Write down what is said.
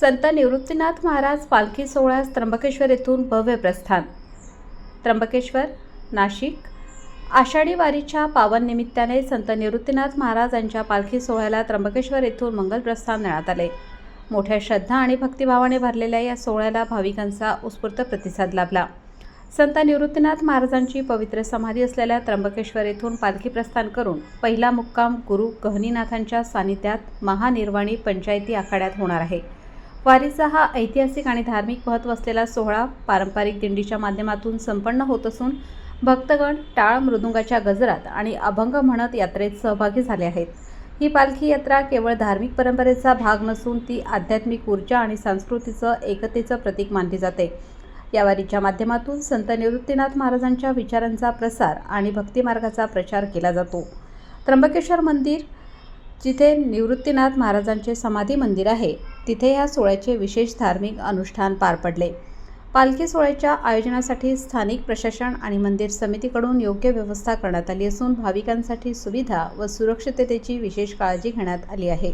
संत निवृत्तीनाथ महाराज पालखी सोहळ्यास त्र्यंबकेश्वर येथून भव्य प्रस्थान. त्र्यंबकेश्वर नाशिक. आषाढी वारीच्या पावन निमित्ताने संत निवृत्तीनाथ महाराज यांच्या पालखी सोहळ्याला त्र्यंबकेश्वर येथून मंगल प्रस्थान देण्यात आले. मोठ्या श्रद्धा आणि भक्तिभावाने भरलेल्या या सोहळ्याला भाविकांचा उत्स्फूर्त प्रतिसाद लाभला. संत निवृत्तीनाथ महाराजांची पवित्र समाधी असलेल्या त्र्यंबकेश्वर येथून पालखी प्रस्थान करून पहिला मुक्काम गुरु गहनीनाथांच्या सानिध्यात महानिर्वाणी पंचायती आखाड्यात होणार आहे. वारीचा हा ऐतिहासिक आणि धार्मिक महत्त्व असलेला सोहळा पारंपरिक दिंडीच्या माध्यमातून संपन्न होत असून भक्तगण टाळ मृदुंगाच्या गजरात आणि अभंग म्हणत यात्रेत सहभागी झाले आहेत. ही पालखी यात्रा केवळ धार्मिक परंपरेचा भाग नसून ती आध्यात्मिक ऊर्जा आणि संस्कृतीचं एकतेचं प्रतीक मानली जाते. या वारीच्या माध्यमातून संत निवृत्तीनाथ महाराजांच्या विचारांचा प्रसार आणि भक्तिमार्गाचा प्रचार केला जातो. त्र्यंबकेश्वर मंदिर जिथे निवृत्तीनाथ महाराजांचे समाधी मंदिर आहे तिथे या सोहळ्याचे विशेष धार्मिक अनुष्ठान पार पडले. पालखी सोहळ्याच्या आयोजनासाठी स्थानिक प्रशासन आणि मंदिर समितीकडून योग्य व्यवस्था करण्यात आली असून भाविकांसाठी सुविधा व सुरक्षिततेची विशेष काळजी घेण्यात आली आहे.